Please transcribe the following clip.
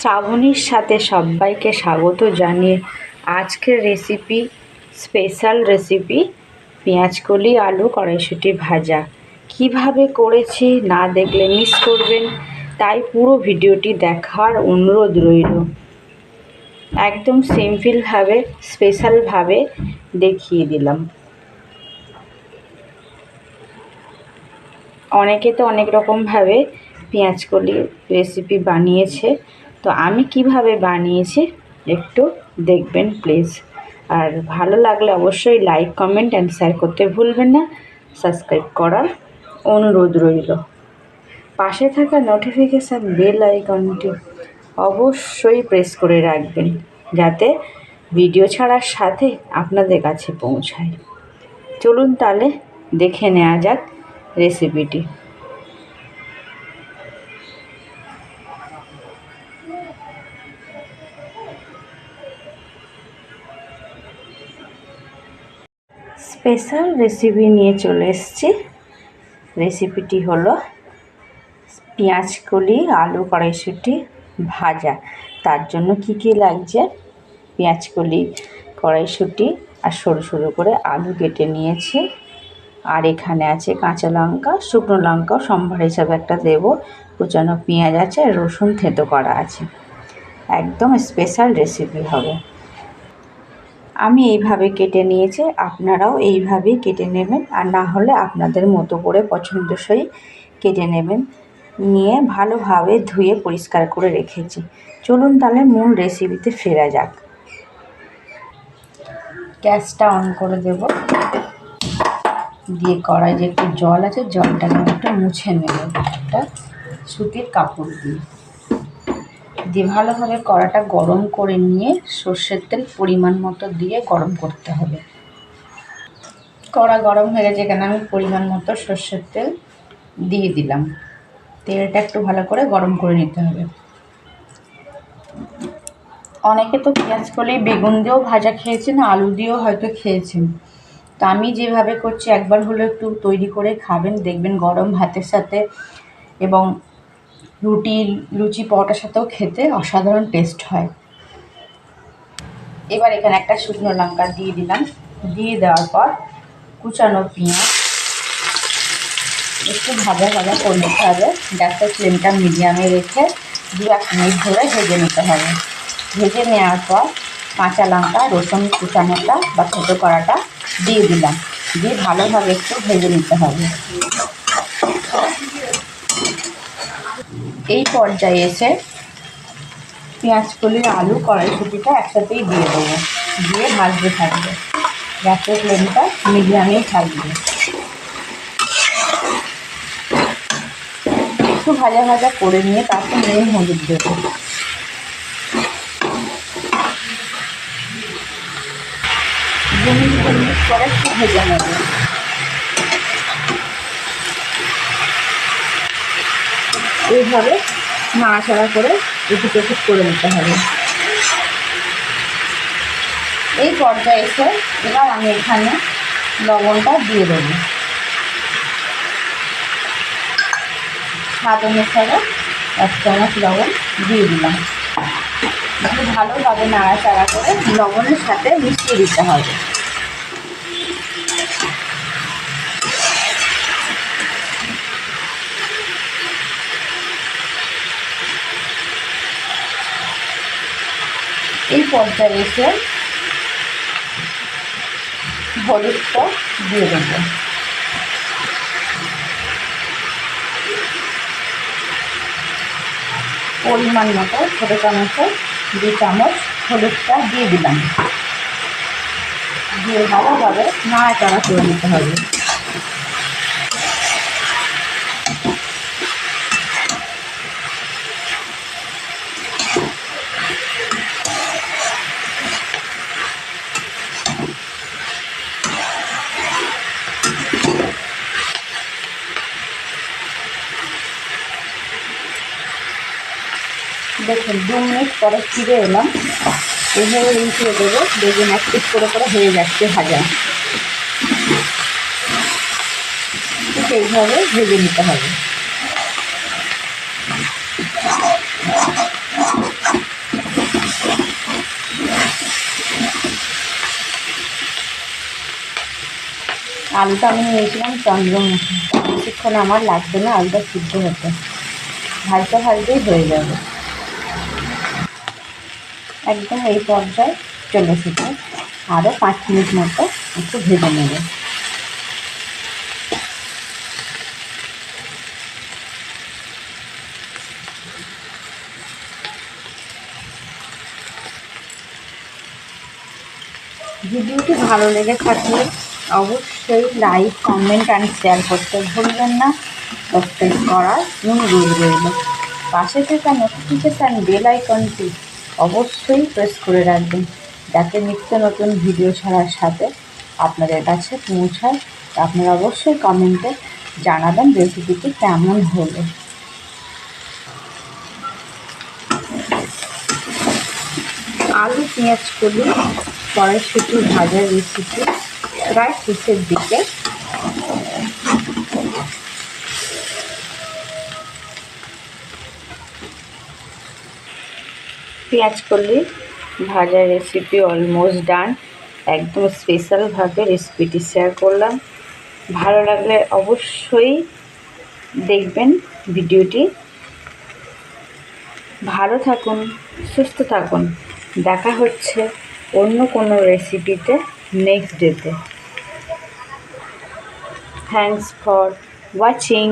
শ্রাবণীর সাথে সবাইকে স্বাগত জানিয়ে আজকের রেসিপি স্পেশাল রেসিপি পেঁয়াজকলি আলু, কড়াইশুঁটি ভাজা। কীভাবে করেছি না দেখলে মিস করবেন, তাই পুরো ভিডিওটি দেখার অনুরোধ রইল। একদম সিম্পলভাবে স্পেশালভাবে দেখিয়ে দিলাম। অনেকে তো অনেক রকমভাবে পেঁয়াজকলি রেসিপি বানিয়েছে। তো আমি কীভাবে বানিয়েছি একটু দেখবেন প্লিজ আর ভালো লাগলে অবশ্যই লাইক কমেন্ট অ্যান্ড শেয়ার করতে ভুলবেন না। সাবস্ক্রাইব করার অনুরোধ রইল। পাশে থাকা নোটিফিকেশান বেল আইকনটি অবশ্যই প্রেস করে রাখবেন, যাতে ভিডিও ছাড়ার সাথে আপনাদের কাছে পৌঁছায়। চলুন তাহলে দেখে নেওয়া যাক রেসিপিটি স্পেশাল রেসিপি নিয়ে চলে এসেছি। রেসিপিটি হলো কলি আলু কড়াইশুঁটি ভাজা। তার জন্য কি কি লাগছে? কলি কড়াইশুঁটি আর সরু সরু করে আলু কেটে নিয়েছি। আর এখানে আছে কাঁচা লঙ্কা, শুকনো লঙ্কাও সম্ভার হিসাবে একটা দেব। কুচানো পেঁয়াজ আছে, রসুন থেতো করা আছে। একদম স্পেশাল রেসিপি হবে। আমি এইভাবে কেটে নিয়েছি, আপনারাও এইভাবেই কেটে নেবেন। আর না হলে আপনাদের মতো করে পছন্দসই কেটে নেবেন। নিয়ে ভালোভাবে ধুয়ে পরিষ্কার করে রেখেছি। চলুন তাহলে মূল রেসিপিতে ফেরা যাক। গ্যাসটা অন করে দেব। দিয়ে কড়াই যে একটু জল আছে জলটাকে একটু মুছে নেব। একটা সুতির কাপড় দিয়ে। দিয়ে ভালোভাবে কড়াটা গরম করে নিয়ে সর্ষের তেল পরিমাণ মতো দিয়ে গরম করতে হবে। কড়া গরম হয়ে গেছে এখানে আমি পরিমাণ মতো সর্ষের তেল দিয়ে দিলাম। তেলটা একটু ভালো করে গরম করে নিতে হবে। অনেকে তো পেঁয়াজ করলেই বেগুন দিয়েও ভাজা খেয়েছেন, আলু দিয়েও হয়তো খেয়েছেন। তো আমি যেভাবে করছি, একবার হলেও একটু তৈরি করে খাবেন, দেখবেন গরম ভাতের সাথে এবং রুটি, লুচি, পরোটার সাথেও খেতে অসাধারণ টেস্ট হয়। এবার এখানে একটা শুকনো লঙ্কা দিয়ে দিলাম। দিয়ে দেওয়ার পর কুচানো পেঁয়াজ। একটু ভাজা ভাজা করে নিতে হবে। গ্যাসের ফ্লেমটা মিডিয়ামে রেখে দু এক মিনিট ধরে ভেজে নিতে হবে। ভেজে নেওয়ার পর কাঁচা লঙ্কা, রসুন কুচানোটা বা ছোটো করাটা দিয়ে দিলাম। দিয়ে ভালোভাবে একটু ভেজে নিতে হবে। এই পর্যায়ে এসে পেঁয়াজ কলির আলু, কড়াইশুটিটা একসাথেই দিয়ে দেবো। দিয়ে ভাজতে থাকবে। গ্যাসের ফ্লেমটা মিডিয়ামেই থাকবে। একটু ভাজা ভাজা করে নিয়ে তারপর নুন, হলুদ দেবো। দু মিনিট নেবে। এইভাবে নাড়াচাড়া করে এটুক এটুক করে নিতে হবে। এই পর্যায়ে এসে এবার আমি এখানে লবণটা দিয়ে দেবো। স্বাদ অনুসারে এক চামচ লবণ দিয়ে দিলাম। ভালোভাবে নাড়াচাড়া করে লবণের সাথে মিশিয়ে দিতে হবে। এই পর্যায়ে এসে হলুদটা দিয়ে দেবো। পরিমাণ মতো ছোটো চামচে দু চামচ হলুদটা দিয়ে দিলাম। দিয়ে ভালোভাবে নাড়াচাড়া করে নিতে হবে। দেখেন, দু মিনিট পরে ফিরে এলাম। এভাবে উঠিয়ে দেবো, বেগুন এক পিস করে করে হয়ে যাচ্ছে ভাজা। ঠিক এইভাবে ভেজে নিতে হবে। আলুটা আমি নিয়েছিলাম, চন্দ্রমুখী। বেশিক্ষণ আমার লাগবে না, আলুটা সিদ্ধ হতে। ভাজতে ভাজতেই হয়ে যাবে। একদম এই পর্যায়ে চলে এসেছে। আরও পাঁচ মিনিট মতো একটু ভেজে নেবে। ভিডিওটি ভালো লেগে থাকলে অবশ্যই লাইক, কমেন্ট অ্যান্ড শেয়ার করতে ভুলবেন না। সাবস্ক্রাইব করার অনুরোধ রইল। পাশে থাকা নোটিফিকেশান বেল আইকনটি অবশ্যই প্রেস করে রাখবেন। যাতে নিত্য নতুন ভিডিও ছাড়ার সাথে আপনাদের কাছে পৌঁছায়। আপনারা অবশ্যই কমেন্টে জানাবেন রেসিপিটি কেমন হলো। আলু, পেঁয়াজ কলি কড়াইশুটি, ভাজার রেসিপি প্রায় শেষের দিকে। পেঁয়াজ কলি ভাজার রেসিপি অলমোস্ট ডান একদম স্পেশালভাবে রেসিপিটি শেয়ার করলাম। ভালো লাগলে অবশ্যই দেখবেন ভিডিওটি। ভালো থাকুন, সুস্থ থাকুন। দেখা হচ্ছে অন্য কোনো রেসিপিতে নেক্সট ডেতে থ্যাংকস ফর ওয়াচিং